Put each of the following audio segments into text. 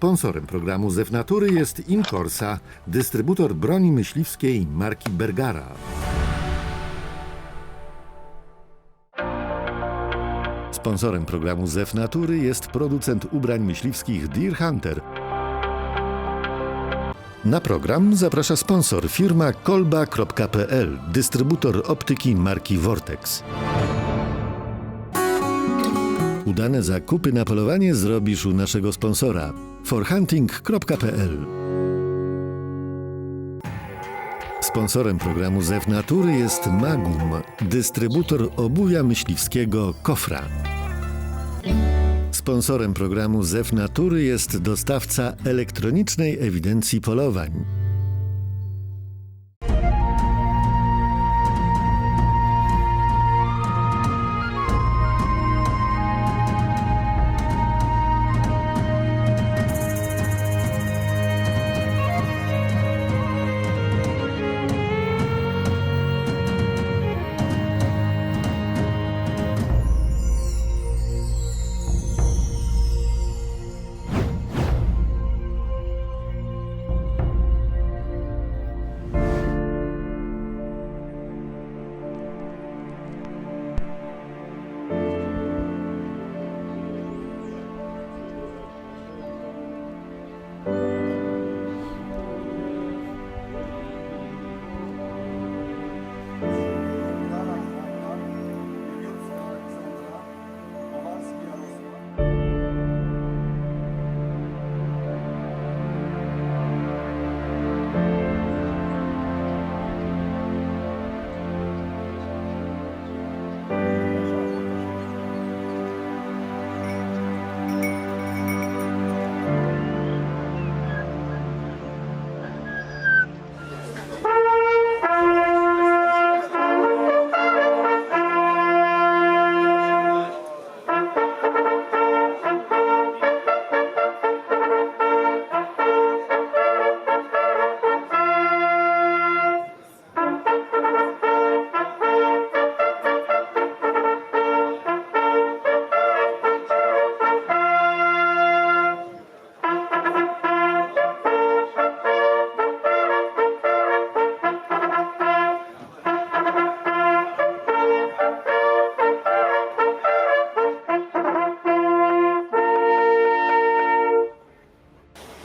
Sponsorem programu Zew Natury jest Incorsa, dystrybutor broni myśliwskiej marki Bergara. Sponsorem programu Zew Natury jest producent ubrań myśliwskich Deer Hunter. Na program zaprasza sponsor firma kolba.pl, dystrybutor optyki marki Vortex. Udane zakupy na polowanie zrobisz u naszego sponsora forhunting.pl. Sponsorem programu Zew Natury jest Magum, dystrybutor obuwia myśliwskiego Kofra. Sponsorem programu Zew Natury jest dostawca elektronicznej ewidencji polowań.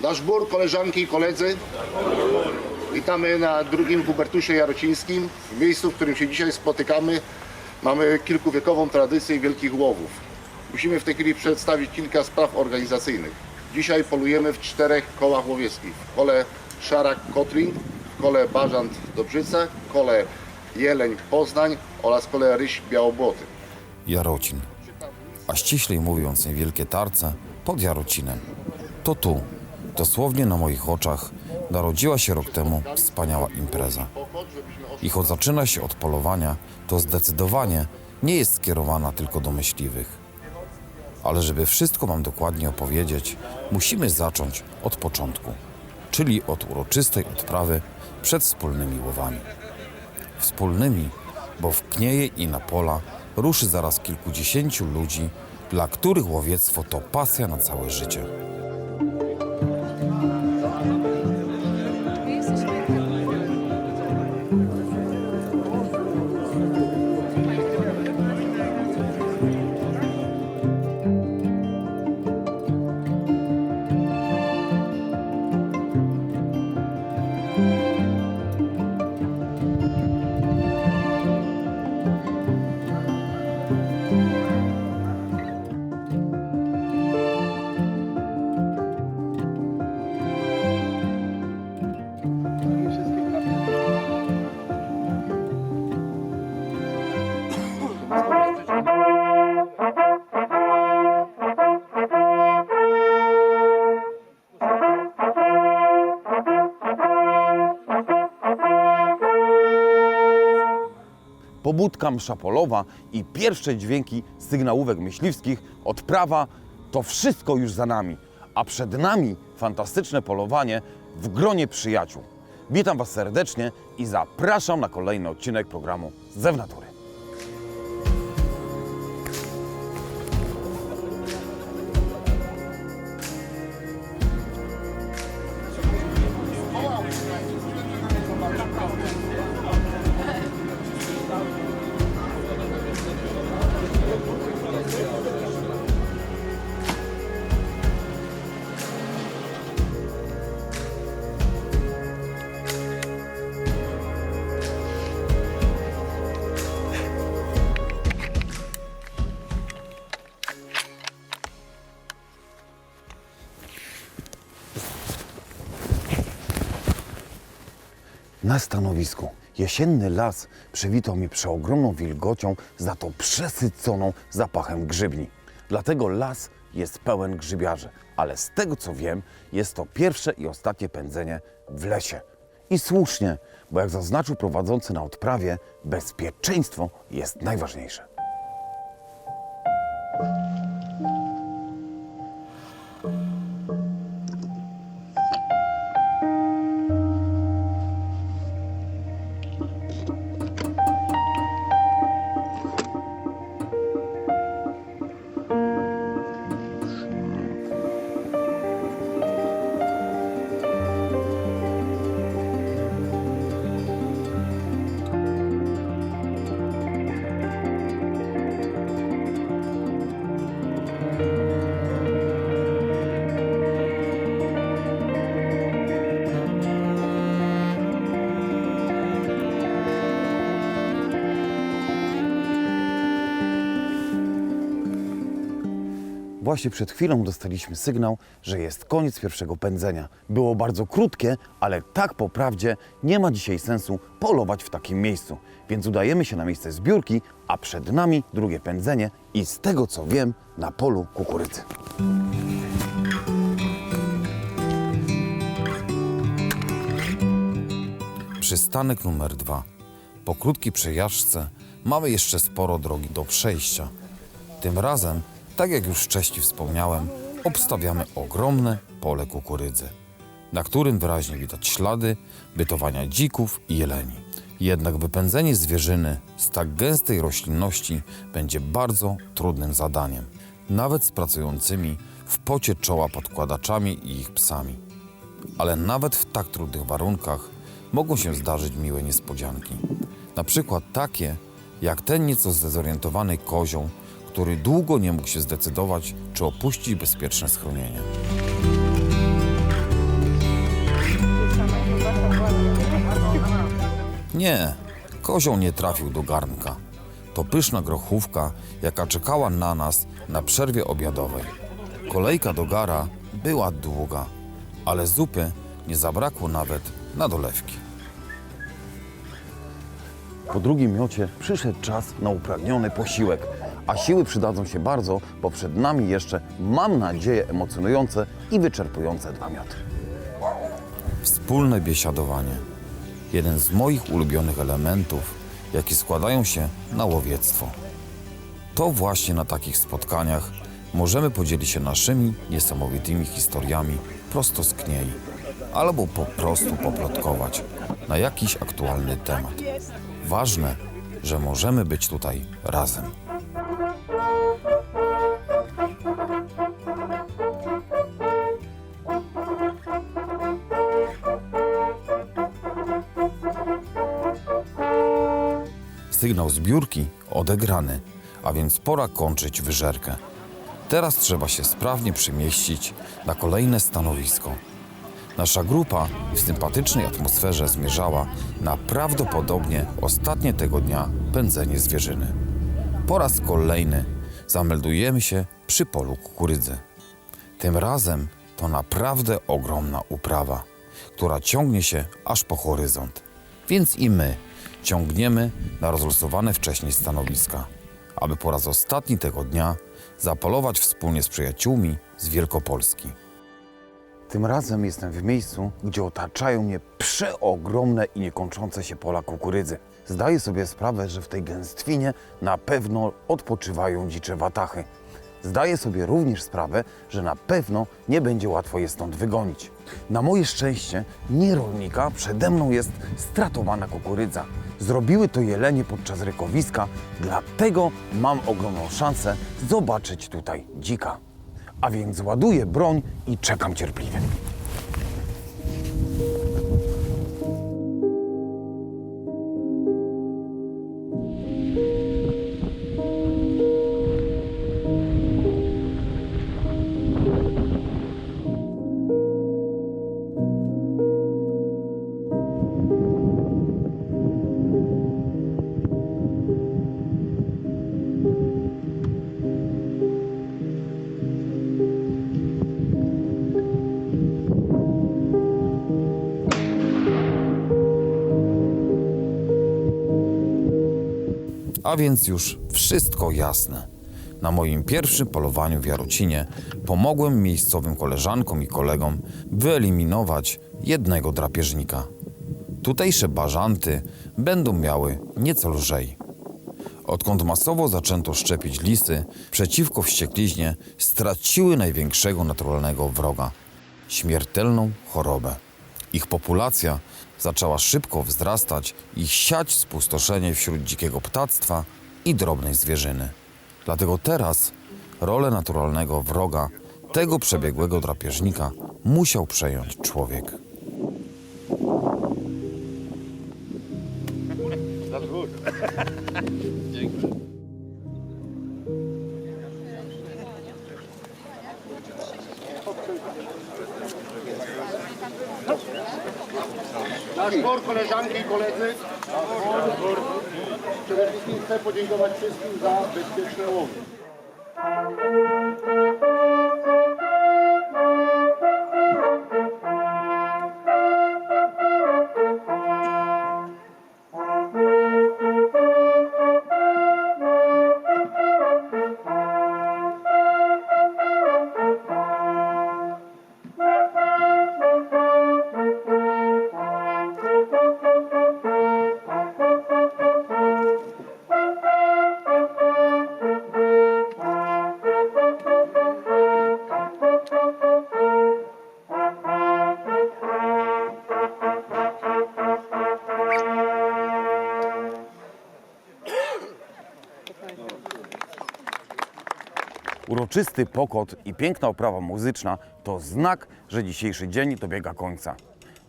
Nasz koleżanki i koledzy, witamy na drugim Hubertusie Jarocińskim. W miejscu, w którym się dzisiaj spotykamy, mamy kilkuwiekową tradycję wielkich łowów. Musimy w tej chwili przedstawić kilka spraw organizacyjnych. Dzisiaj polujemy w czterech kołach łowieckich. Kole Szarak Kotrin, w kole w kole Jeleń Poznań oraz kole Ryś Białobłoty. Jarocin, a ściślej mówiąc niewielkie tarce pod Jarocinem. To tu, dosłownie na moich oczach, narodziła się rok temu wspaniała impreza. I choć zaczyna się od polowania, to zdecydowanie nie jest skierowana tylko do myśliwych. Ale żeby wszystko Wam dokładnie opowiedzieć, musimy zacząć od początku, czyli od uroczystej odprawy przed wspólnymi łowami. Wspólnymi, bo w Knieje i na pola ruszy zaraz kilkudziesięciu ludzi, dla których łowiectwo to pasja na całe życie. Pobudka msza polowa i pierwsze dźwięki sygnałówek myśliwskich, odprawa, to wszystko już za nami. A przed nami fantastyczne polowanie w gronie przyjaciół. Witam Was serdecznie i zapraszam na kolejny odcinek programu Zew Na stanowisku jesienny las przywitał mnie przeogromną wilgocią, za to przesyconą zapachem grzybni. Dlatego las jest pełen grzybiarzy, ale z tego co wiem, jest to pierwsze i ostatnie pędzenie w lesie. I słusznie, bo jak zaznaczył prowadzący na odprawie, bezpieczeństwo jest najważniejsze. Właśnie przed chwilą dostaliśmy sygnał, że jest koniec pierwszego pędzenia. Było bardzo krótkie, ale tak po prawdzie nie ma dzisiaj sensu polować w takim miejscu. Więc udajemy się na miejsce zbiórki, a przed nami drugie pędzenie i z tego co wiem, na polu kukurydzy. Przystanek numer dwa. Po krótkiej przejażdżce mamy jeszcze sporo drogi do przejścia. Tym razem, tak jak już wcześniej wspomniałem, obstawiamy ogromne pole kukurydzy, na którym wyraźnie widać ślady bytowania dzików i jeleni. Jednak wypędzenie zwierzyny z tak gęstej roślinności będzie bardzo trudnym zadaniem, nawet z pracującymi w pocie czoła podkładaczami i ich psami ale nawet w tak trudnych warunkach mogą się zdarzyć miłe niespodzianki. Na przykład takie, jak ten nieco zdezorientowany kozioł, który długo nie mógł się zdecydować, czy opuścić bezpieczne schronienie. Nie, kozioł nie trafił do garnka. To pyszna grochówka, jaka czekała na nas na przerwie obiadowej. Kolejka do gara była długa, ale zupy nie zabrakło nawet na dolewki. Po drugim miocie przyszedł czas na upragniony posiłek, a siły przydadzą się bardzo, bo przed nami jeszcze, mam nadzieję, emocjonujące i wyczerpujące dwa mioty. Wspólne biesiadowanie. Jeden z moich ulubionych elementów, jakie składają się na łowiectwo. To właśnie na takich spotkaniach możemy podzielić się naszymi niesamowitymi historiami prosto z kniei, albo po prostu poplotkować na jakiś aktualny temat. Ważne, że możemy być tutaj razem. Sygnał zbiórki odegrany, a więc pora kończyć wyżerkę. Teraz trzeba się sprawnie przemieścić na kolejne stanowisko. Nasza grupa w sympatycznej atmosferze zmierzała na prawdopodobnie ostatnie tego dnia pędzenie zwierzyny. Po raz kolejny zameldujemy się przy polu kukurydzy. Tym razem to naprawdę ogromna uprawa, która ciągnie się aż po horyzont. Więc i my ciągniemy na rozlosowane wcześniej stanowiska, aby po raz ostatni tego dnia zapolować wspólnie z przyjaciółmi z Wielkopolski. Tym razem jestem w miejscu, gdzie otaczają mnie przeogromne i niekończące się pola kukurydzy. Zdaję sobie sprawę, że w tej gęstwinie na pewno odpoczywają dzicze watachy. Zdaję sobie również sprawę, że na pewno nie będzie łatwo je stąd wygonić. Na moje szczęście, nie rolnika, przede mną jest stratowana kukurydza. Zrobiły to jelenie podczas rykowiska, dlatego mam ogromną szansę zobaczyć tutaj dzika. A więc ładuję broń i czekam cierpliwie. Więc już wszystko jasne. Na moim pierwszym polowaniu w Jarocinie pomogłem miejscowym koleżankom i kolegom wyeliminować jednego drapieżnika. Tutejsze bażanty będą miały nieco lżej. Odkąd masowo zaczęto szczepić lisy, przeciwko wściekliźnie straciły największego naturalnego wroga śmiertelną chorobę. Ich populacja zaczęła szybko wzrastać i siać spustoszenie wśród dzikiego ptactwa i drobnej zwierzyny. Dlatego teraz rolę naturalnego wroga tego przebiegłego drapieżnika musiał przejąć człowiek. Nasz zbór, koleżanki i koledzy. Przede wszystkim chcę podziękować wszystkim za bezpieczne łowy. Uroczysty pokot i piękna oprawa muzyczna to znak, że dzisiejszy dzień dobiega końca.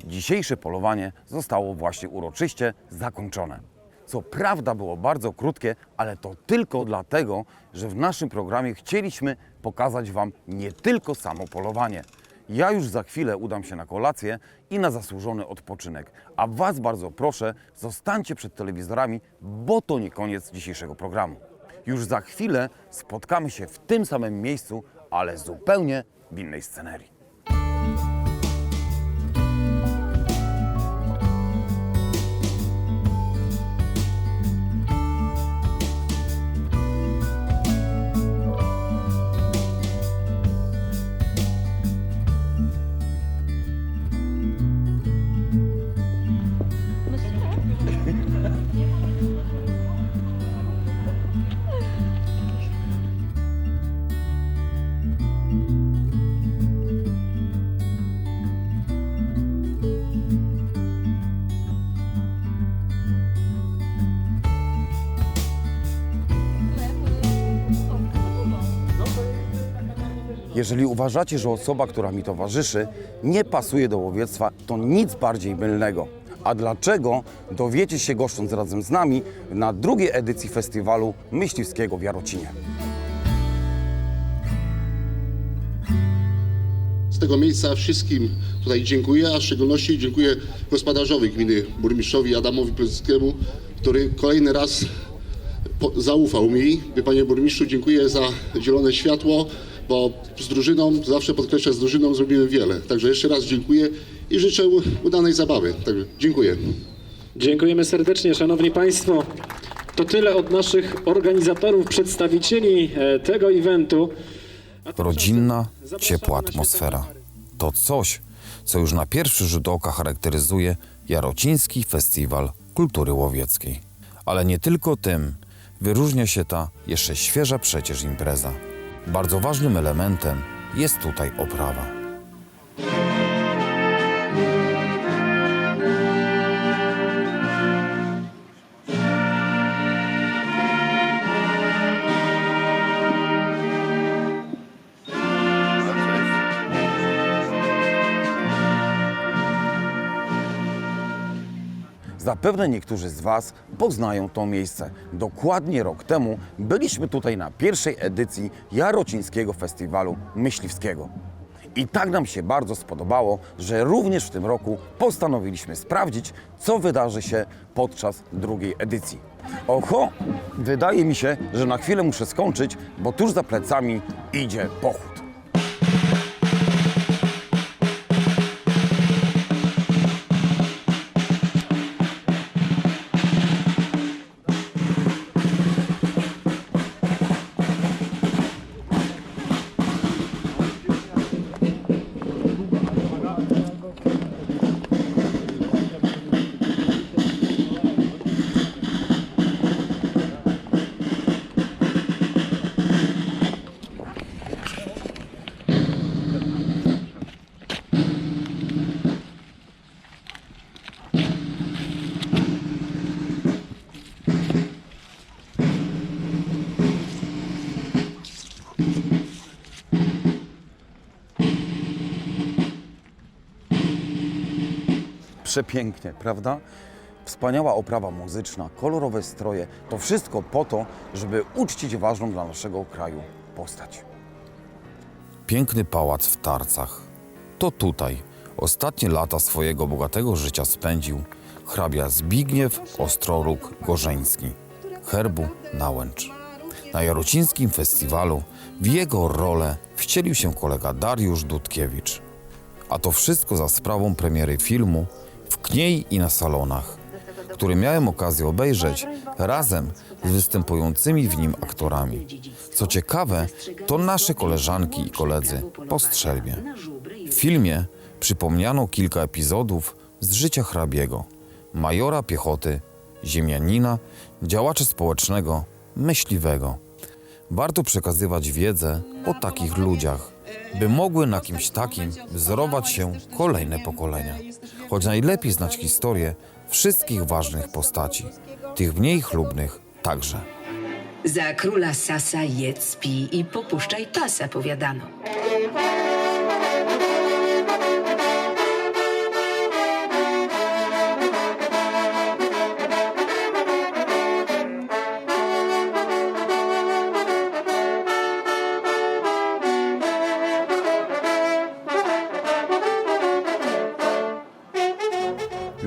Dzisiejsze polowanie zostało właśnie uroczyście zakończone. Co prawda było bardzo krótkie, ale to tylko dlatego, że w naszym programie chcieliśmy pokazać Wam nie tylko samo polowanie. Ja już za chwilę udam się na kolację i na zasłużony odpoczynek. A Was bardzo proszę, zostańcie przed telewizorami, bo to nie koniec dzisiejszego programu. Już za chwilę spotkamy się w tym samym miejscu, ale zupełnie w innej scenerii. Jeżeli uważacie, że osoba, która mi towarzyszy, nie pasuje do łowiectwa, to nic bardziej mylnego. A dlaczego dowiecie się goszcząc razem z nami na drugiej edycji festiwalu myśliwskiego w Jarocinie. Z tego miejsca wszystkim tutaj dziękuję, a w szczególności dziękuję gospodarzowi gminy, burmistrzowi Adamowi Pleckiemu, który kolejny raz zaufał mi. Panie burmistrzu, dziękuję za zielone światło, bo z drużyną, zawsze podkreślę, z drużyną zrobimy wiele. Także jeszcze raz dziękuję i życzę udanej zabawy. Także dziękuję. Dziękujemy serdecznie, Szanowni Państwo. To tyle od naszych organizatorów, przedstawicieli e, tego eventu. Rodzinna, ciepła atmosfera. To coś, co już na pierwszy rzut oka charakteryzuje Jarociński Festiwal Kultury Łowieckiej. Ale nie tylko tym wyróżnia się ta jeszcze świeża przecież impreza. Bardzo ważnym elementem jest tutaj oprawa. Zapewne niektórzy z Was poznają to miejsce. Dokładnie rok temu byliśmy tutaj na pierwszej edycji Jarocińskiego Festiwalu Myśliwskiego. I tak nam się bardzo spodobało, że również w tym roku postanowiliśmy sprawdzić, co wydarzy się podczas drugiej edycji. Oho, wydaje mi się, że na chwilę muszę skończyć, bo tuż za plecami idzie pochód. Przepięknie, prawda? Wspaniała oprawa muzyczna, kolorowe stroje. To wszystko po to, żeby uczcić ważną dla naszego kraju postać. Piękny pałac w Tarcach. To tutaj ostatnie lata swojego bogatego życia spędził hrabia Zbigniew Ostroróg Gorzeński, herbu Nałęcz. Na Jarocińskim Festiwalu w jego rolę wcielił się kolega Dariusz Dudkiewicz. A to wszystko za sprawą premiery filmu w Kniej i na salonach, który miałem okazję obejrzeć razem z występującymi w nim aktorami. Co ciekawe, to nasze koleżanki i koledzy po strzelbie. W filmie przypomniano kilka epizodów z życia hrabiego, majora piechoty, ziemianina, działacza społecznego, myśliwego. Warto przekazywać wiedzę o takich ludziach, by mogły na kimś takim wzorować się kolejne pokolenia. Choć najlepiej znać historię wszystkich ważnych postaci, tych mniej chlubnych także. Za króla Sasa jedz, pij i popuszczaj pasa, powiadano.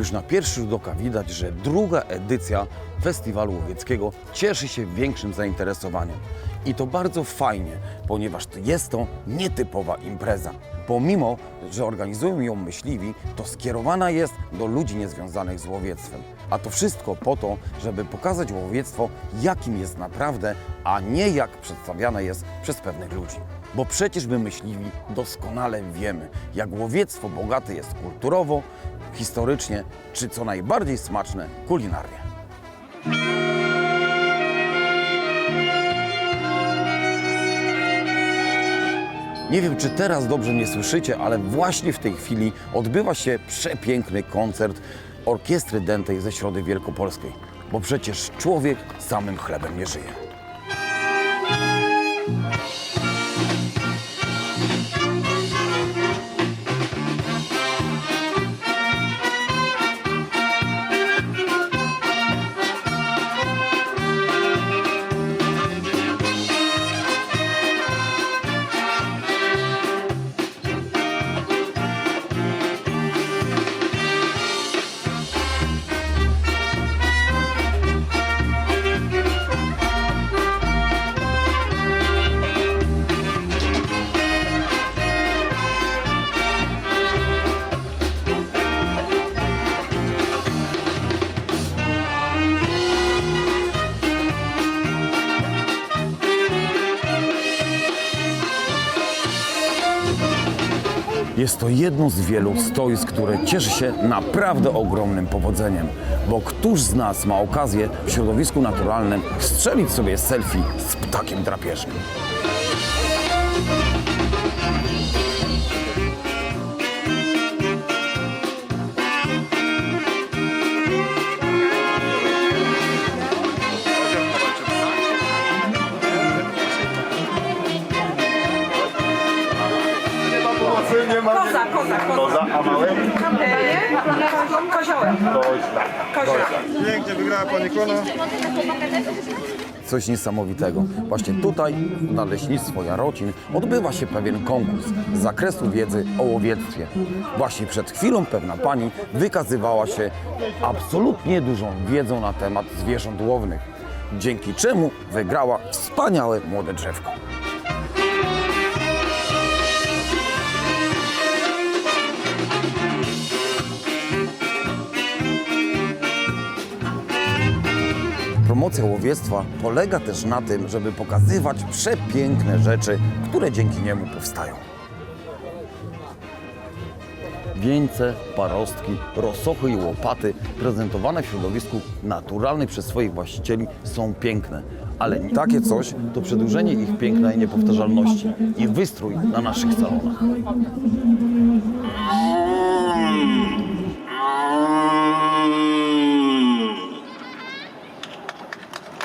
Już na pierwszy rzut oka widać, że druga edycja Festiwalu Łowieckiego cieszy się większym zainteresowaniem. I to bardzo fajnie, ponieważ jest to nietypowa impreza. Pomimo, że organizują ją myśliwi, to skierowana jest do ludzi niezwiązanych z łowiectwem. A to wszystko po to, żeby pokazać łowiectwo, jakim jest naprawdę, a nie jak przedstawiane jest przez pewnych ludzi. Bo przecież my myśliwi doskonale wiemy, jak łowiectwo bogate jest kulturowo, historycznie, czy co najbardziej smaczne kulinarnie. Nie wiem, czy teraz dobrze mnie słyszycie, ale właśnie w tej chwili odbywa się przepiękny koncert Orkiestry Dętej ze Środy Wielkopolskiej. Bo przecież człowiek samym chlebem nie żyje. Jedno z wielu stoisk, które cieszy się naprawdę ogromnym powodzeniem. Bo któż z nas ma okazję w środowisku naturalnym strzelić sobie selfie z ptakiem drapieżnym? Koza, koza, koza. a małe? Koziołem. Koziołem. Pięknie wygrała pani Kona. Coś niesamowitego. Właśnie tutaj, na Leśnictwo Jarocin, odbywa się pewien konkurs z zakresu wiedzy o łowiectwie. Właśnie przed chwilą pewna pani wykazywała się absolutnie dużą wiedzą na temat zwierząt łownych, dzięki czemu wygrała wspaniałe młode drzewko. Promocja łowiectwa polega też na tym, żeby pokazywać przepiękne rzeczy, które dzięki niemu powstają. Wieńce, parostki, rosochy i łopaty prezentowane w środowisku naturalnym przez swoich właścicieli są piękne. Ale takie coś to przedłużenie ich piękna i niepowtarzalności i wystrój na naszych salonach.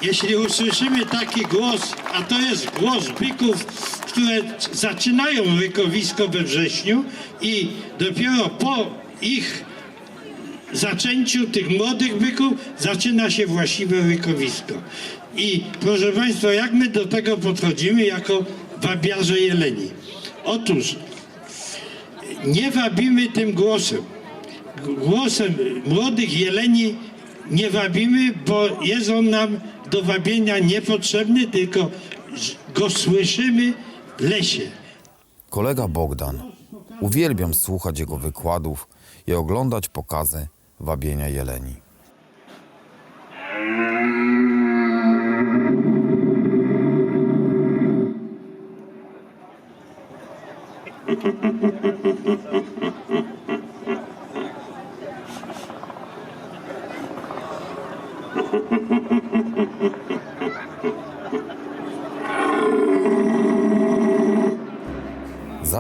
Jeśli usłyszymy taki głos, a to jest głos byków, które zaczynają wykowisko we wrześniu i dopiero po ich zaczęciu tych młodych byków zaczyna się właściwe wykowisko. I proszę Państwa, jak my do tego podchodzimy jako wabiarze jeleni? Otóż nie wabimy tym głosem. Głosem młodych jeleni nie wabimy, bo jest on nam do wabienia niepotrzebny, tylko go słyszymy w lesie. Kolega Bogdan. Uwielbiam słuchać jego wykładów i oglądać pokazy wabienia jeleni.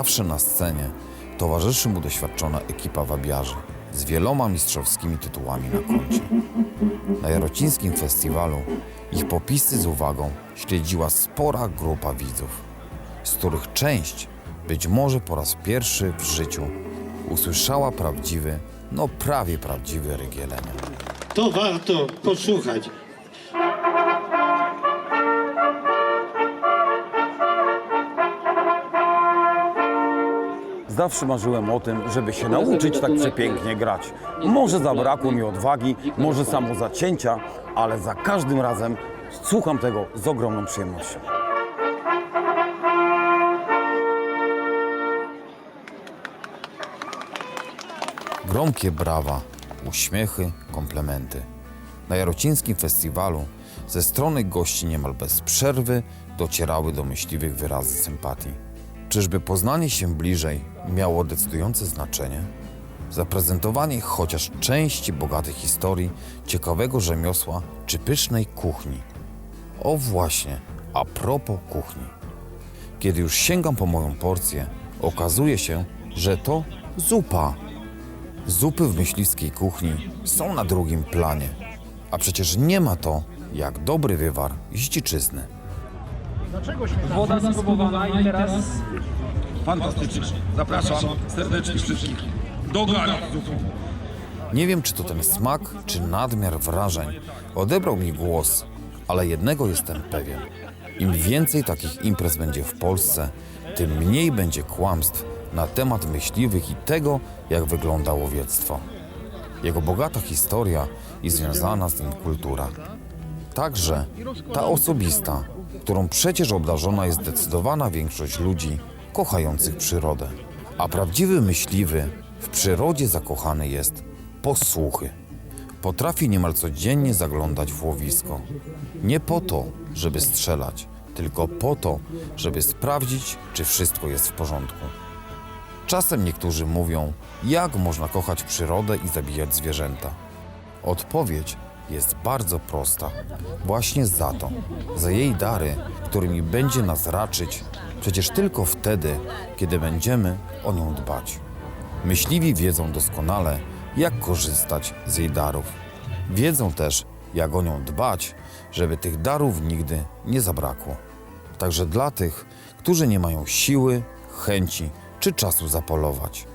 Zawsze na scenie towarzyszy mu doświadczona ekipa wabiarzy z wieloma mistrzowskimi tytułami na koncie. Na Jarocińskim Festiwalu ich popisy z uwagą śledziła spora grupa widzów, z których część, być może po raz pierwszy w życiu, usłyszała prawdziwy, no prawie prawdziwy ryk jelenia. To warto posłuchać. Zawsze marzyłem o tym, żeby się nauczyć tak przepięknie grać. Może zabrakło mi odwagi, może samo zacięcia, ale za każdym razem słucham tego z ogromną przyjemnością. Gromkie brawa, uśmiechy, komplementy. Na Jarocińskim Festiwalu ze strony gości niemal bez przerwy docierały do myśliwych wyrazy sympatii. Czyżby poznanie się bliżej miało decydujące znaczenie? Zaprezentowanie chociaż części bogatej historii, ciekawego rzemiosła czy pysznej kuchni. O właśnie, a propos kuchni. Kiedy już sięgam po moją porcję, okazuje się, że to zupa. Zupy w myśliwskiej kuchni są na drugim planie, a przecież nie ma to jak dobry wywar ździczyzny. Woda spróbowana i teraz Fantastycznie. Zapraszam serdecznie wszystkich do gara. Nie wiem, czy to ten smak, czy nadmiar wrażeń odebrał mi głos, ale jednego jestem pewien. Im więcej takich imprez będzie w Polsce, tym mniej będzie kłamstw na temat myśliwych i tego, jak wygląda łowiectwo. Jego bogata historia i związana z nim kultura. Także ta osobista, którą przecież obdarzona jest zdecydowana większość ludzi kochających przyrodę. A prawdziwy myśliwy w przyrodzie zakochany jest posłuchy. Potrafi niemal codziennie zaglądać w łowisko. Nie po to, żeby strzelać, tylko po to, żeby sprawdzić, czy wszystko jest w porządku. Czasem niektórzy mówią, jak można kochać przyrodę i zabijać zwierzęta. Odpowiedź jest bardzo prosta. Właśnie za to, za jej dary, którymi będzie nas raczyć, przecież tylko wtedy, kiedy będziemy o nią dbać. Myśliwi wiedzą doskonale, jak korzystać z jej darów. Wiedzą też, jak o nią dbać, żeby tych darów nigdy nie zabrakło. Także dla tych, którzy nie mają siły, chęci czy czasu zapolować,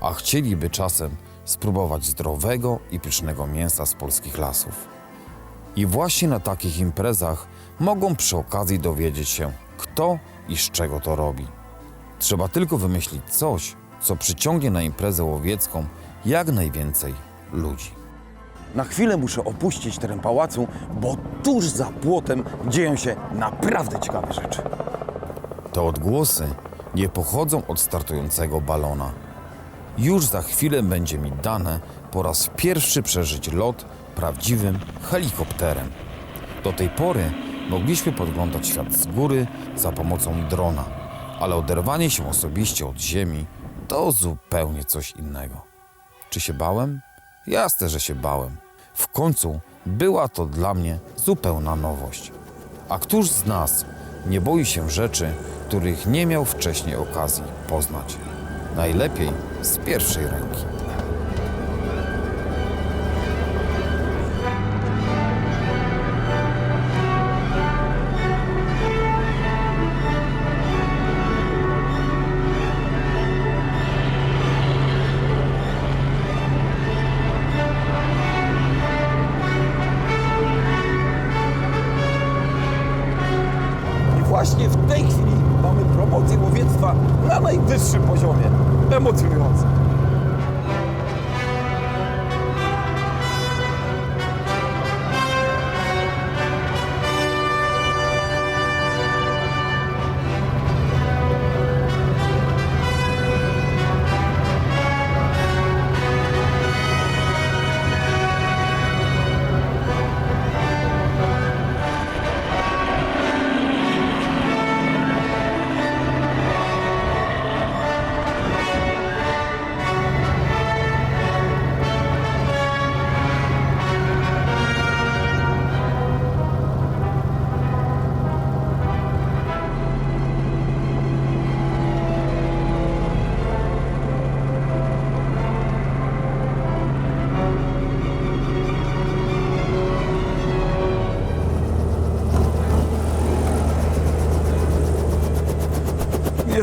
a chcieliby czasem spróbować zdrowego i pysznego mięsa z polskich lasów. I właśnie na takich imprezach mogą przy okazji dowiedzieć się, kto i z czego to robi. Trzeba tylko wymyślić coś, co przyciągnie na imprezę łowiecką jak najwięcej ludzi. Na chwilę muszę opuścić teren pałacu, bo tuż za płotem dzieją się naprawdę ciekawe rzeczy. Te odgłosy nie pochodzą od startującego balona. Już za chwilę będzie mi dane po raz pierwszy przeżyć lot prawdziwym helikopterem. Do tej pory mogliśmy podglądać świat z góry za pomocą drona, ale oderwanie się osobiście od ziemi to zupełnie coś innego. Czy się bałem? Jasne, że się bałem. W końcu była to dla mnie zupełna nowość. A któż z nas nie boi się rzeczy, których nie miał wcześniej okazji poznać? Najlepiej z pierwszej ręki.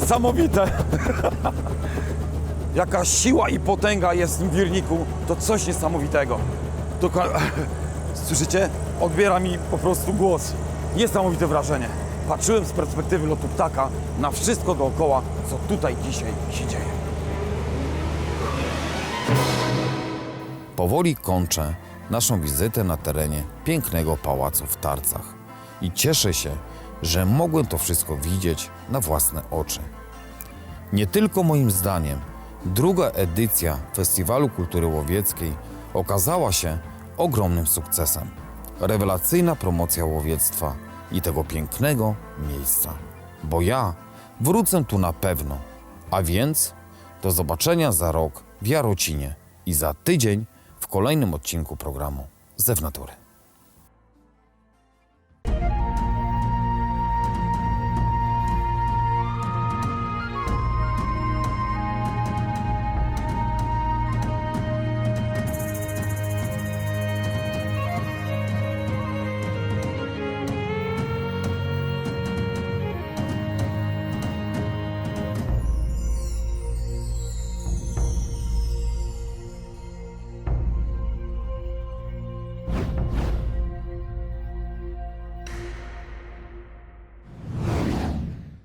Niesamowite. Jaka siła i potęga jest w tym wirniku, to coś niesamowitego. To, słyszycie? Odbiera mi po prostu głos. Niesamowite wrażenie. Patrzyłem z perspektywy lotu ptaka na wszystko dookoła, co tutaj dzisiaj się dzieje. Powoli kończę naszą wizytę na terenie pięknego pałacu w Tarcach i cieszę się, że mogłem to wszystko widzieć na własne oczy. Nie tylko moim zdaniem, druga edycja Festiwalu Kultury Łowieckiej okazała się ogromnym sukcesem. Rewelacyjna promocja łowiectwa i tego pięknego miejsca. Bo ja wrócę tu na pewno. A więc do zobaczenia za rok w Jarocinie i za tydzień w kolejnym odcinku programu Zew Natury.